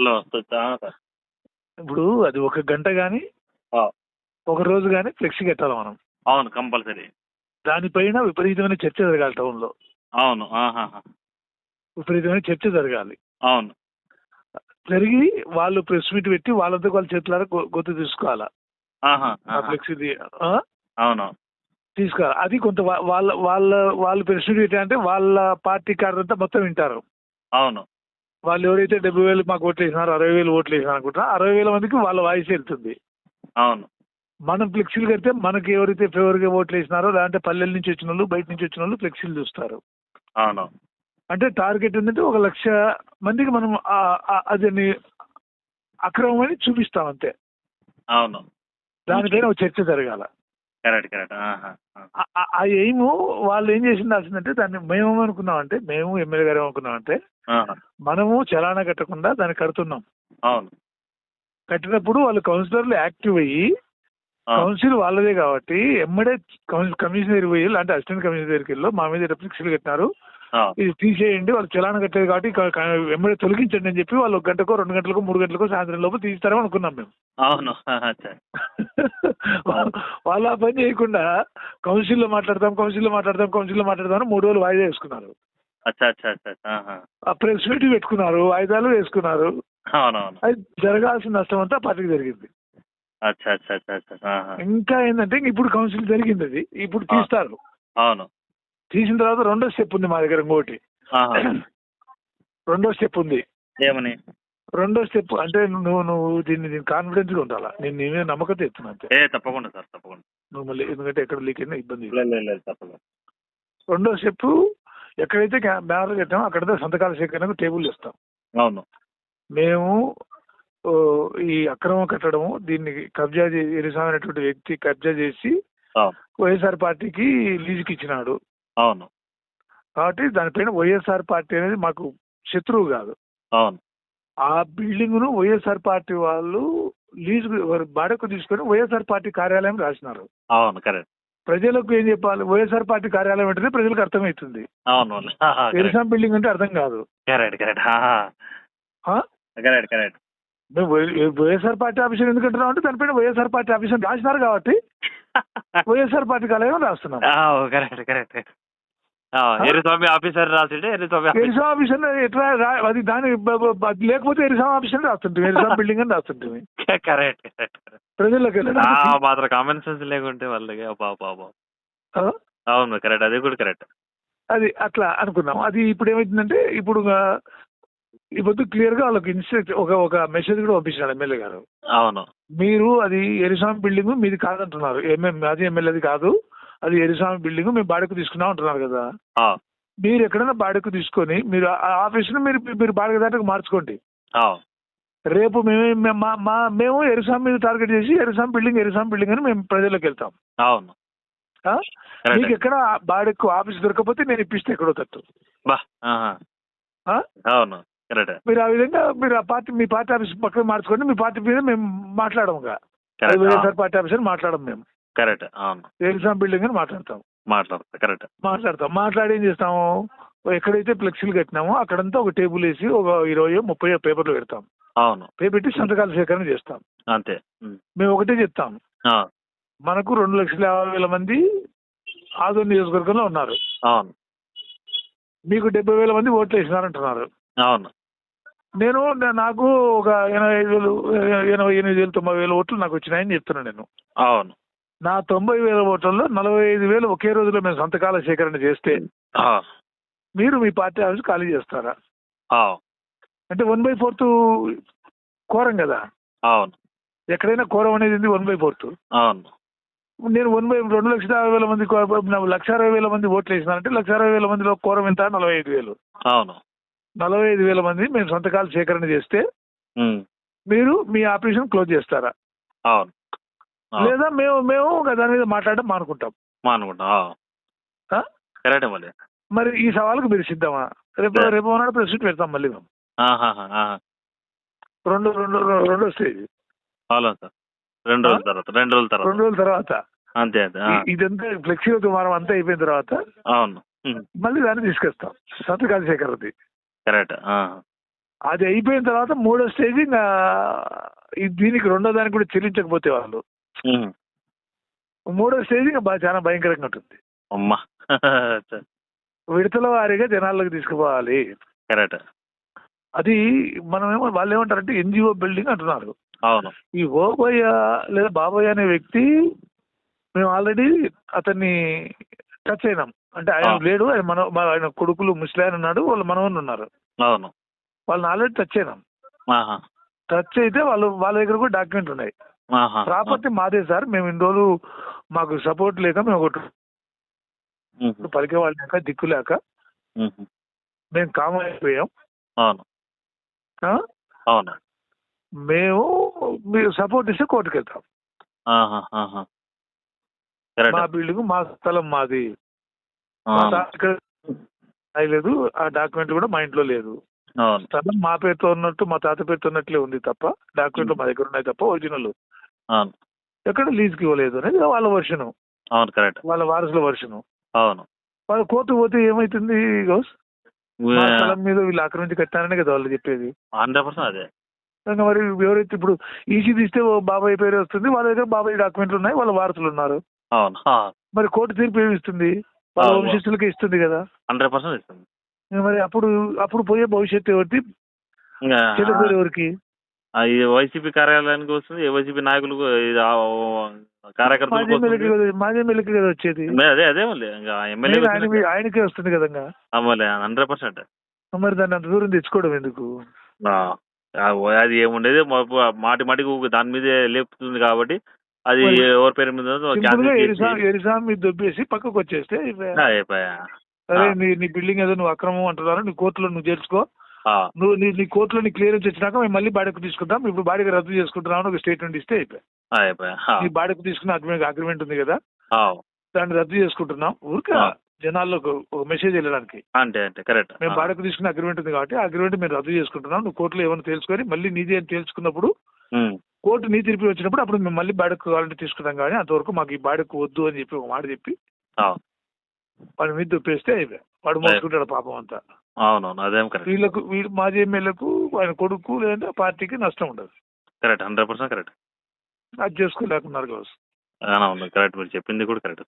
లో వస్తుంది ఇప్పుడు అది ఒక గంట కానీ ఒక రోజు కానీ ఫ్లెక్సీ కట్టాలి మనం. అవును కంపల్సరీ. దానిపైన విపరీతమైన చర్చ జరగాలి టౌన్లో. అవును ఆహాహా. విపరీతమైన చర్చ జరగాలి. అవును. జరిగి వాళ్ళు ప్రెస్ మీట్ పెట్టి వాళ్ళంతా వాళ్ళ చేతులారా గుర్తు తీసుకోవాలా. ఫ్లెక్సీ? అవును. తీసుకోవాలి. అది కొంత వాళ్ళ వాళ్ళ వాళ్ళు ప్రెస్ మీట్ అంటే వాళ్ళ పార్టీ కార్యంతా మొత్తం వింటారు. అవును. వాళ్ళు ఎవరైతే డెబ్బై వేలు మాకు ఓట్లు వేసినారో అరవై వేలు ఓట్లు వేసినారు అనుకుంటారో అరవై వేల మందికి వాళ్ళ వాయిస్ వెళ్తుంది. అవును. మనం ఫ్లెక్సీలు కడితే మనకి ఎవరైతే ఫేవర్గా ఓట్లు వేసినారో లేదంటే పల్లెల నుంచి వచ్చిన వాళ్ళు బయట నుంచి వచ్చిన వాళ్ళు ఫ్లెక్సీలు చూస్తారు. అవును. అంటే టార్గెట్ ఏంటంటే ఒక లక్ష మందికి మనం ఆ- ఆ- అది అక్రమమని చూపిస్తాం అంతే. అవును. దానిపైన ఒక చర్చ జరగాల. Correct correct. ఆ. ఎయిమ్ వాళ్ళు ఏం చేసిండాల్సిందంటే దాన్ని మేము అనుకున్నామంటే మేము ఎమ్మెల్యే గారు ఏమనుకున్నామంటే ఆహా. మనము చలానా కట్టకుండా దాన్ని కడుతున్నాం. అవును. కట్టినప్పుడు వాళ్ళు కౌన్సిలర్లు యాక్టివ్ అయ్యి కౌన్సిల్ వాళ్ళదే కాబట్టి ఎమ్మడే కమిషనర్ పోయి అంటే అసిస్టెంట్ కమిషనర్ దగ్గరికి వెళ్ళి మా మీద రిఫ్లెక్స్లు కట్టినారు. ఇది తీసేయండి వాళ్ళు చలానా కట్టేది కాబట్టి ఎమ్మడే తొలగించండి అని చెప్పి వాళ్ళు ఒక గంటకో రెండు గంటలకు మూడు గంటలకు సాయంత్రం లోపు తీస్తారని అనుకున్నాం మేము. అవును. వాళ్ళు ఆ పని చేయకుండా కౌన్సిల్లో మాట్లాడతాం కౌన్సిల్లో మాట్లాడతాం కౌన్సిల్లో మాట్లాడతాం అని మూడు రోజులు వాయిదా వేసుకున్నారు. అచ్చా అచ్చా అచ్చా. ఆ ప్రెస్ మీట్ పెట్టుకున్నారు వాయిదాలు వేసుకున్నారు. అవునవును. అది జరగాల్సిన నష్టం అంతా పార్టీకి జరిగింది. అచ్చా అచ్చా అచ్చా. ఇంకా ఏంటంటే ఇప్పుడు కౌన్సిల్ జరిగింది అది. ఇప్పుడు తీస్తారు. అవును. తీసిన తర్వాత రెండో స్టెప్ ఉంది మా దగ్గర ఇంకోటి. రెండో స్టెప్ ఉంది. ఏమని? రెండో స్టెప్ అంటే నువ్వు నువ్వు దీన్ని దీన్ని కాన్ఫిడెన్స్గా ఉండాలా? నేను నీ మీద నమ్మకం ఎత్తున్నా అంతే. ఏ తప్పకుండా సార్ తప్పకుండా. నువ్వు మళ్ళీ ఎందుకంటే ఎక్కడ లీక్ అయినా ఇబ్బంది తప్పకుండా రెండో స్టెప్ ఎక్కడైతే బ్యానర్ కట్టామో అక్కడైతే సంతకాల సేకరణకు టేబుల్ ఇస్తాం. అవును. మేము ఈ అక్రమం కట్టడము దీన్ని కబ్జా చేసి వ్యక్తి కబ్జా చేసి వైఎస్ఆర్ పార్టీకి లీజుకి ఇచ్చినాడు అవును. కాబట్టి దానిపైన వైఎస్ఆర్ పార్టీ అనేది మాకు శత్రువు కాదు. అవును. ఆ బిల్డింగ్ను వైఎస్ఆర్ పార్టీ వాళ్ళు లీజు బాడకు తీసుకొని వైఎస్ఆర్ పార్టీ కార్యాలయం రాసినారు. అవును కరెక్ట్. ప్రజలకు ఏం చెప్పాలి? వైఎస్ఆర్ పార్టీ కార్యాలయం అంటేనే ప్రజలకు అర్థమవుతుంది. అవును. బిల్డింగ్ అంటే అర్థం కాదు. Correct correct? Correct correct YSR party officer ఎందుకు అంటున్నాం అంటే దానిపైన వైఎస్ఆర్ పార్టీ ఆఫీసర్ రాసినారు కాబట్టి వైఎస్ఆర్ పార్టీ కార్యాలయం రాస్తున్నాం. కరెక్ట్ కరెక్ట్ ఆ, ఎర్రస్వామి ఆఫీసర్ రాసిండే ఎర్రస్వామి ఆఫీసర్. ఎరిసాం ఆఫీసర్ ఎట్లా అది దాని లేకపోతే ఎరిసాం ఆఫీసర్ రాస్తుంటుంది ఎరిసాం బిల్డింగ్ అని రాస్తుంటుంది. కరెక్ట్ కరెక్ట్ ప్రజలకు మాత్రం కామన్ సెన్స్ లేకుంటే వాళ్ళకి. ఆ? అవును కరెక్ట్ అది కూడా కరెక్ట్. అది అట్లా అనుకున్నాం అది ఇప్పుడు ఏమైతుందంటే ఇప్పుడు పొద్దు క్లియర్గా వాళ్ళకి ఇన్స్ట్రక్ట్ ఒక ఒక మెసేజ్ కూడా పంపించినాడు ఎమ్మెల్యే గారు. అవును. మీరు అది ఎరిసామి బిల్డింగ్ మీది కాదంటున్నారు. ఎంఎం అది ఎమ్మెల్యేది కాదు. అది ఎరిసామి బిల్డింగ్ మేము బాడకు తీసుకున్నాం అంటున్నారు కదా. మీరు ఎక్కడైనా బాడకు తీసుకొని మీరు ఆ ఆఫీస్ను మీరు మీరు బాడక దాటకు మార్చుకోండి. రేపు మేమే మే- మా మేము ఎరిసాం మీద టార్గెట్ చేసి ఎరిసాం బిల్డింగ్ ఎరిసాం బిల్డింగ్ అని మేము ప్రజలకు వెళ్తాం. అవును. మీకు ఎక్కడ బాడకు ఆఫీస్ దొరకకపోతే నేను ఇప్పిస్తే ఎక్కడో తట్టు? అవును మీరు ఆ విధంగా మీరు ఆ పార్టీ మీ పార్టీ ఆఫీస్ పక్కన మార్చుకోండి మీ పార్టీ మీద మేము మాట్లాడము పార్టీ ఆఫీసర్ మాట్లాడము మేము. కరెక్ట్ అవును. ఎరిసాం బిల్డింగ్ అని మాట్లాడతాం. మాట్లాడతా కరెక్ట్. మాట్లాడతాం. మాట్లాడి ఏం చేస్తాము? ఎక్కడైతే ఫ్లెక్సీలు కట్టినామో అక్కడంతా ఒక టేబుల్ వేసి ఒక ఇరవై ముప్పై పేపర్లు పెడతాం. అవును. పెట్టి సంతకాల సేకరణ చేస్తాం. అంతే. మేము ఒకటే చెప్తాం. మనకు రెండు లక్షల యాభై వేల మంది ఆదోని నియోజకవర్గంలో ఉన్నారు. అవును. మీకు డెబ్బై వేల మంది ఓట్లు వేసినారంటున్నారు. అవును. నేను నాకు ఒక ఎనభై ఐదు వేలు ఎనభై ఎనిమిది వేలు తొంభై వేల ఓట్లు నాకు వచ్చినాయని చెప్తున్నాను నేను. అవును. నా తొంభై వేల ఓట్లలో నలభై ఐదు వేలు ఒకే రోజులో మేము సంతకాల సేకరణ చేస్తే మీరు మీ పార్టీ ఆఫీస్ ఖాళీ చేస్తారా? అంటే వన్ బై ఫోర్త్ కోరం కదా? అవును. ఎక్కడైనా కోరం అనేది వన్ బై ఫోర్త్. అవును. నేను వన్ బై రెండు లక్షల యాభై వేల మంది లక్ష అరవై వేల మంది ఓట్లు వేసినారంటే లక్ష అరవై వేల మందిలో కోరం ఎంత? నలభై ఐదు వేలు. అవును. నలభై ఐదు వేల మంది మేము సంతకాలు సేకరణ చేస్తే మీరు మీ ఆపరేషన్ క్లోజ్ చేస్తారా? అవును. లేదా మేము మేము ఇంకా దాని మీద మాట్లాడడం మానుకుంటాం. మానుకుంటా? కరెక్ట్ మళ్ళీ. మరి ఈ సవాలుకు మీరు సిద్ధమా? రేపు. రేపు నాడు ప్రెస్ మీట్ పెడతాం మళ్ళీ మేము. రెండు రెండు రెండో స్టేజ్ అవును సార్. రెండు రోజుల తర్వాత రెండు రోజుల తర్వాత. రెండు రోజుల తర్వాత. అంతే అంతే ఇదంతా ఫ్లెక్సీ దుమారం అంతా అయిపోయిన తర్వాత అవును. మళ్ళీ దాన్ని తీసుకొస్తాం. సంతకాల సేకరణది కరెక్ట్ ఆ, అది అయిపోయిన తర్వాత మూడో స్టేజ్ ఇంకా దీనికి రెండో దానికి కూడా చెల్లించకపోతే వాళ్ళు. మూడో స్టేజ్ చాలా భయంకరంగా ఉంటుంది. అమ్మా. విడతల వారీగా జనాల్లోకి తీసుకుపోవాలి. కరెక్ట్. అది మనం ఏమో వాళ్ళు ఏమంటారంటే ఎన్జిఓ బిల్డింగ్ అంటున్నారు. అవును. ఈ ఓబోయ్య లేదా బాబోయ్ అనే వ్యక్తి మేము ఆల్రెడీ అతన్ని టచ్ అయినాం. అంటే ఆయన. లేడు ఆయన మన ఆయన కొడుకులు ముస్లిం ఉన్నాడు వాళ్ళ మనవన్ను ఉన్నారు. అవును. వాళ్ళని ఆల్రెడీ టచ్ అయినాం. టచ్ అయితే వాళ్ళు వాళ్ళ దగ్గర కూడా డాక్యుమెంట్ ఉన్నాయి. ప్రాపర్టీ మాదే సార్. మేము ఇన్ని రోజులు మాకు సపోర్ట్ లేక మేము ఒకటి. పలికే వాళ్ళు లేక దిక్కు లేక. మేము. కామ అయిపోయాం. అవును. మేము మీరు సపోర్ట్ ఇస్తే కోర్టుకు వెళ్తాం. మా బిల్డింగ్ మా స్థలం మాది. లేదు ఆ డాక్యుమెంట్ కూడా మా ఇంట్లో లేదు. స్థలం మా పేరుతో ఉన్నట్టు మా తాత పేరుతో ఉన్నట్లే ఉంది తప్ప డాక్యుమెంట్లు మా దగ్గర ఉన్నాయి తప్ప ఒరిజినల్ అవును. ఎక్కడ లీజ్కి ఇవ్వలేదు అనేది వాళ్ళ వర్షను. అవును కరెక్ట్. వాళ్ళ వారసుల వర్షను. అవును. వాళ్ళ కోర్టు పోతే ఏమైతుంది గౌస్? మా స్థలం మీద వీళ్ళు ఆక్రమించి కట్టారనే కదా వాళ్ళు చెప్పేది. హండ్రెడ్ పర్సెంట్ అదే. ఇంకా మరి ఎవరైతే ఇప్పుడు ఈసీ తీస్తే ఓ బాబాయ్ పేరే వస్తుంది వాళ్ళ దగ్గర బాబాయ్ డాక్యుమెంట్లు ఉన్నాయి వాళ్ళ వారసులు ఉన్నారు. అవును మరి కోర్టు తీర్పు ఏమి ఇస్తుంది? వాళ్ళ. వంశస్థులకే ఇస్తుంది కదా. హండ్రెడ్ పర్సెంట్ ఇస్తుంది. మరి అప్పుడు అప్పుడు పోయే భవిష్యత్తు ఎవరిది? ఇంకా చెడు ఎవరికి? ఈ వైసీపీ కార్యాలయానికి వస్తుంది వైసీపీ నాయకులకు ఇది కార్యకర్తలకు వస్తుంది. మాజీ ఎమ్మెల్యేకి కదా వచ్చేది? అదే అదే మళ్ళీ. ఎమ్మెల్యే ఆయనకే వస్తుంది కదా ఇంకా. మళ్ళీ హండ్రెడ్ పర్సెంట్. మరి దాన్ని అంత దూరం తెచ్చుకోవడం ఎందుకు? అది ఏముండేది? మాటి మాటికి దాని మీదే లేపుతుంది కాబట్టి అది ఎవరి పేరు మీద దొబ్బేసి పక్కకు వచ్చేస్తే. నీ బిల్డింగ్ ఏదో నువ్వు అక్రమం అంటున్నారు నీ కోర్టులో నువ్వు చేర్చుకో. నువ్వు నీ నీ కోర్టులో నీ క్లియరెన్స్ వచ్చినాక మేము మళ్ళీ బాడీకి తీసుకుంటాం ఇప్పుడు బాడీకి రద్దు చేసుకుంటున్నాం అని ఒక స్టేట్మెంట్ ఇస్తే అయిపోయి. ఆ, అయిపోయా. ఆ, నీ బాడీకి తీసుకున్న అగ్రిమెంట్ అగ్రిమెంట్ ఉంది కదా? దాన్ని రద్దు చేసుకుంటున్నాం. ఊరికే. జనాల్లో ఒక- మెసేజ్ వెళ్ళడానికి. అంతే అంతే కరెక్ట్ మేము బాడీకి తీసుకున్న అగ్రిమెంట్ ఉంది కాబట్టి అగ్రిమెంట్ మేము రద్దు చేసుకుంటున్నాం. నువ్వు కోర్టులో ఏమైనా తెలుసుకొని మళ్ళీ నీది అని తేల్చుకున్నప్పుడు కోర్టు నీ తీర్పు వచ్చినప్పుడు అప్పుడు మేము మళ్ళీ బాడీకి కావాలంటే తీసుకుంటాం కానీ అంతవరకు మాకు ఈ బాడీకి వద్దు అని చెప్పి ఒక మాట చెప్పి వాడి మీద దుప్పేస్తే అయిపోయి. వాడు మోసుకుంటాడు పాపం అంతా. అవునవును అదేం కరెక్ట్ వీళ్ళకు వీళ్ళు మాజీ ఎమ్మెల్యేలకు ఆయన కొడుకు లేదంటే పార్టీకి నష్టం ఉండదు. కరెక్ట్ హండ్రెడ్ పర్సెంట్ కరెక్ట్ అది చేసుకోలేకున్నారు కావచ్చు. అవును కరెక్ట్ మీరు చెప్పింది కూడా కరెక్ట్?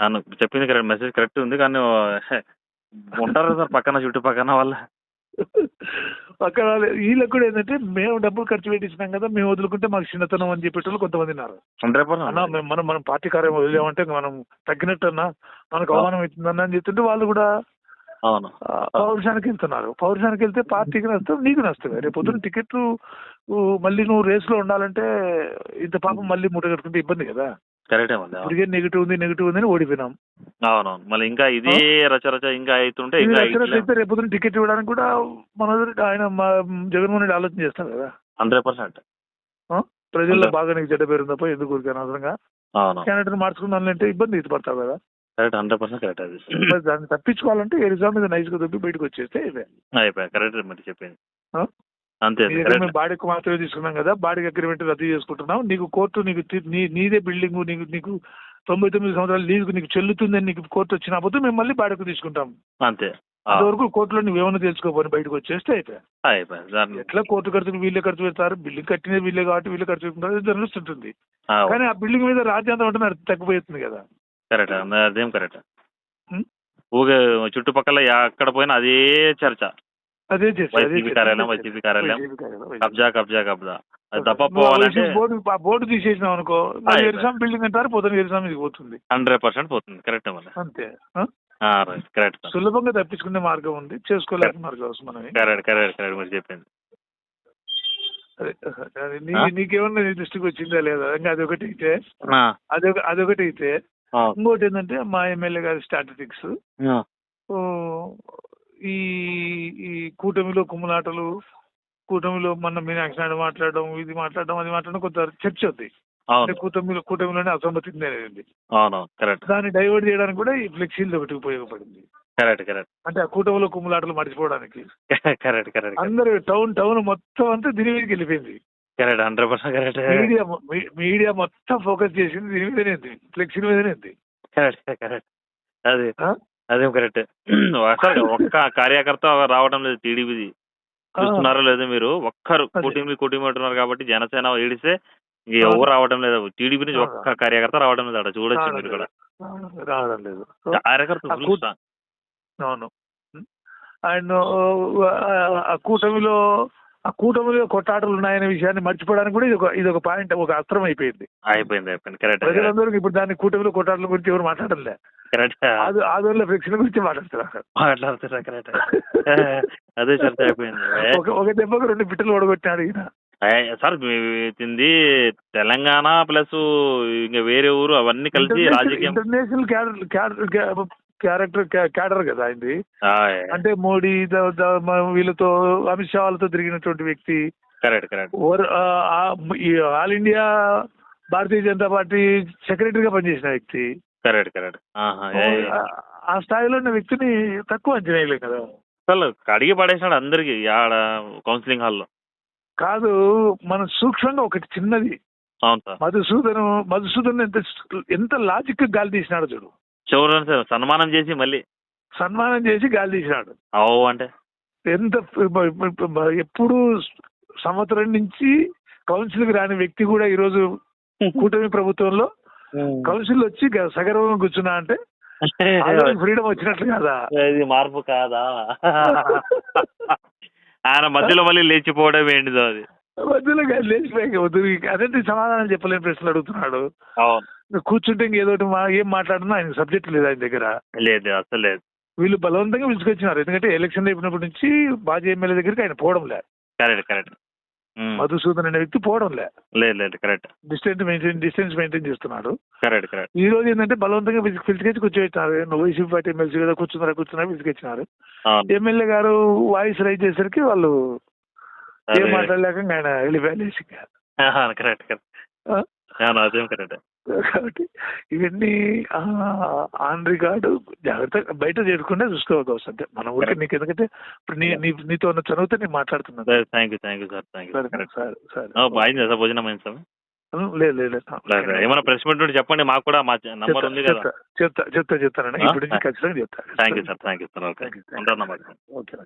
అవును చెప్పింది కరెక్ట్ మెసేజ్ కరెక్ట్ ఉంది కానీ ఉంటారు సార్ పక్కన చుట్టుపక్కన వాళ్ళ. అక్కడ వీళ్ళకి కూడా ఏంటంటే మేము డబ్బులు ఖర్చు పెట్టించినాం కదా మేము వదులుకుంటే మాకు చిన్నతనం అని చెప్పేటోళ్ళు కొంతమంది ఉన్నారు. అన్న మనం మనం పార్టీ కార్యం వదిలేమంటే మనం తగ్గినట్టు అన్న మనకు అవమానం అవుతుందన్న అని చెప్తుంటే వాళ్ళు కూడా పౌరుషానికి వెళ్తున్నారు. పౌరుషానికి వెళ్తే పార్టీకి నష్టం నీకు నష్టమే. రేపు పొద్దున్న టికెట్లు మళ్ళీ నువ్వు రేస్లో ఉండాలంటే ఇంత పాపం మళ్ళీ మూట కట్టుకుంటే ఇబ్బంది కదా. కరెక్టే అవును. ఇప్పటికే నెగిటివ్ ఉంది నెగిటివ్ ఉంది అని ఓడిపోయినాం. అవునవును. మళ్ళీ ఇంకా ఇదే రచ రచ ఇంకా అవుతుంటే ఇంకా అయితే రేపు టికెట్ ఇవ్వడానికి కూడా మన ఆయన జగన్మోహన్ రెడ్డి ఆలోచన చేస్తారు కదా. Hundred percent? ప్రజల్లో. బాగా నీకు చెడ్డ పేరు తప్ప ఎందుకు ఊరికే అనవసరంగా? క్యాండిడేట్ మార్చుకున్నానంటే ఇబ్బంది ఇది పడతావు కదా. కరెక్ట్ హండ్రెడ్ పర్సెంట్ కరెక్ట్ అది. దాన్ని తప్పించుకోవాలంటే ఎగ్జామ్ మీద నైస్గా దొబ్బి బయటకు వచ్చేస్తే ఇవే అయిపోయా కరెక్ట్ మరి చెప్పింది? అంతే మేము బాడీకి మాత్రమే తీసుకున్నాం కదా బాడీకి అగ్రిమెంట్ రద్దు చేసుకుంటున్నాం. నీకు కోర్టు నీకు నీదే బిల్డింగ్ నీకు నీకు తొంభై తొమ్మిది సంవత్సరాలు లీజుకు నీకు చెల్లుతుందని నీకు కోర్టు వచ్చినప్పుడు మేము మళ్ళీ బాడీకి తీసుకుంటాం. అంతే. అంతవరకు కోర్టులో నువ్వు ఏమైనా తెలుసుకోపోని బయటకు వచ్చేస్తే అయిపోయా. అయిపోయా. దాన్ని ఎట్లా కోర్టు ఖర్చులు వీళ్ళే ఖర్చు పెడతారు? బిల్డింగ్ కట్టినది వీళ్ళే కాబట్టి వీళ్ళే ఖర్చు పెడతారు తెలుస్తుంటుంది ఆ, కానీ ఆ బిల్డింగ్ మీద రాజ్యాంగం అంటే తగ్గిపోతుంది కదా. కరెక్ట్. అదేం కరెక్ట్? ఊగే చుట్టుపక్కల ఎక్కడ పోయినా అదే చర్చ. అదే వైసీపీ కార్యాలయం వైసీపీ. కబ్జా కబ్జా కబ్జా. అది తప్ప పోవాలంటే బోర్డు బోర్డు తీసేసినావు అనుకో. ఎరిసాం బిల్డింగ్ అంటారు పొద్దున ఎరిసాం ఇది పోతుంది. హండ్రెడ్ పర్సెంట్ పోతుంది. కరెక్ట్ మళ్ళీ. అంతే. కరెక్ట్ సులభంగా తప్పించుకునే మార్గం ఉంది. చేసుకోలేకున్నారు కావచ్చు మనం కరెక్ట్ కరెక్ట్ కరెక్ట్. మీరు చెప్పింది? నీకేమన్నా నీ దృష్టికి వచ్చిందా లేదా? ఇంకా అదొకటి అయితే అదొక అదొకటి అయితే ఇంకోటి ఏంటంటే మా ఎమ్మెల్యే గారి స్టాటిస్టిక్స్. ఈ ఈ కూటమిలో కుమ్ములాటలు కూటమిలో మన మీనాక్షి నాయుడు మాట్లాడడం ఇది మాట్లాడడం అది మాట్లాడడం కొంత చర్చ ఉంది అంటే కూటమిలో కూటమిలోనే అసమ్మతి అనేది. దాన్ని డైవర్ట్ చేయడానికి కూడా ఈ ఫ్లెక్సీలు ఒకటి ఉపయోగపడింది. Correct correct. అంటే ఆ కూటమిలో కుమ్ములాటలు మర్చిపోవడానికి. కరెక్ట్ కరెక్ట్ అందరూ టౌన్ టౌన్ మొత్తం అంతా దీని మీదకి వెళ్ళిపోయింది. Correct hundred percent correct media media మొత్తం ఫోకస్ చేసింది దీని మీదనే ఉంది. ఫ్లెక్సీ మీదనే ఉంది. Correct correct. అదే? అదేం కరెక్ట్ అసలు ఒక్క కార్యకర్త రావడం లేదు టీడీపీది చూస్తున్నారో లేదో మీరు ఒక్కరు. కూటమి కూటమి అంటున్నారు కాబట్టి జనసేన ఆ. ఎవరు రావడం లేదు టీడీపీ నుంచి. ఒక్క కార్యకర్త రావడం లేదు అక్కడ చూడొచ్చు మీరు కూడా. రావడం లేదు కార్యకర్త. అవును అండ్ ఆ కూటమిలో ఆ కూటమిలో కొట్టాటలు ఉన్నాయనే విషయాన్ని మర్చిపోవడానికి కూడా ఇది ఒక ఇది ఒక పాయింట్ ఒక అస్త్రం అయిపోయింది. అయిపోయింది అయిపోయింది. కరెక్ట్ ప్రజలందరూ ఇప్పుడు దాన్ని కూటమిలో కొట్టాటల గురించి ఎవరు మాట్లాడలే కరెక్ట్ ఆదోళన ఫ్లెక్సీల గురించి మాట్లాడుతున్నారు. మాట్లాడుతున్నా కరెక్ట్ అదే చర్చ అయిపోయింది. ఒక దెబ్బకు రెండు బిట్టలు ఓడగొట్టినాడు ఈయన. సార్ తింది తెలంగాణ ప్లస్ ఇంకా వేరే ఊరు అవన్నీ కలిసి రాజకీయం. ఇంటర్నేషనల్ క్యారెక్టర్ క్యాడర్ కదా ఆయనది. ఆయ్, అంటే మోడీ వీళ్ళతో అమిత్ షా వాళ్ళతో తిరిగినటువంటి వ్యక్తి. All India Bharatiya Janata party సెక్రటరీగా పనిచేసిన వ్యక్తి. Correct correct. ఆ- స్థాయిలో ఉన్న వ్యక్తిని తక్కువ అంచనా కదా. అసలు కడిగి పడేసినాడు అందరికి ఆడ కౌన్సిలింగ్ హాల్లో. కాదు మనం సూక్ష్మంగా ఒకటి చిన్నది. మధుసూదను మధుసూదన్ ఎంత ఎంత లాజిక్ గాలి తీసినాడు చూడు. చివరి సార్ సన్మానం చేసి మళ్ళీ. సన్మానం చేసి గాలి తీసినాడు. అవు అంటే? ఎంత ఎప్పుడు సంవత్సరం నుంచి కౌన్సిల్కి రాని వ్యక్తి కూడా ఈరోజు కూటమి ప్రభుత్వంలో కౌన్సిల్ వచ్చి సగర్వంగా కూర్చున్నా అంటే ఫ్రీడమ్ వచ్చినట్లు కదా. ఇది మార్పు కాదా? ఆయన మధ్యలో మళ్ళీ లేచిపోవడం ఏంటిదో అది. మధ్యలో గాలి లేచిపోయాక అదేంటి సమాధానం చెప్పలేని ప్రశ్నలు అడుగుతున్నాడు. అవును. కూర్చుంటే మా ఏం మాట్లాడినా ఆయన సబ్జెక్ట్ లేదు ఆయన దగ్గర. లేదు అసలు లేదు. వీళ్ళు బలవంతంగా పిలుచుకొచ్చినారు. ఎందుకంటే ఎలక్షన్ అయిపోయినప్పటి నుంచి బాజీ ఎమ్మెల్యే దగ్గరికి ఆయన పోవడం లే. Correct correct. మధుసూదన్ అనే వ్యక్తి పోవడం లేదు లేదు correct. Distance maintain distance maintain చేస్తున్నాడు. Correct correct. ఈ రోజు ఏంటంటే బలవంతంగా పిలిచి పిలిచికొచ్చి కూర్చోబెట్టినారు. నువ్వు వైసీపీ పార్టీ ఎమ్మెల్సీ కదా కూర్చున్నారా కూర్చున్నా పిలిచికొచ్చినారు. ఎమ్మెల్యే గారు వాయిస్ రైజ్ చేసరికి వాళ్ళు ఏం. మాట్లాడలేక ఆయన వెళ్ళిపోయాలేసి ఆహా, కరెక్ట్ కరెక్ట్. అదేం కరెక్ట్. కాబట్టి ఇవన్నీ ఆ, ఆన్ రికార్డు జాగ్రత్తగా బయట చేయకుండా చూసుకోవాలి అంటే మన ఊరికి నీకు ఎందుకంటే ఇప్పుడు నీ నీ- నీతో ఉన్న చదివితే నేను మాట్లాడుతున్నాను. Thank you thank you sir thank you సరే కరెక్ట్ సరే సరే. అయింది సార్ భోజనం అయింది సార్? లేదు లేదు ఏమైనా ప్రెస్ మీట్ ఉంటే చెప్పండి మాకు కూడా మా నంబర్ ఉంది కదా. చెప్తా చెప్తా చెప్తా చెప్తానండి? ఇప్పుడు ఖచ్చితంగా చెప్తా. Thank you sir thank you sir okay. ఉంటాను ఓకే.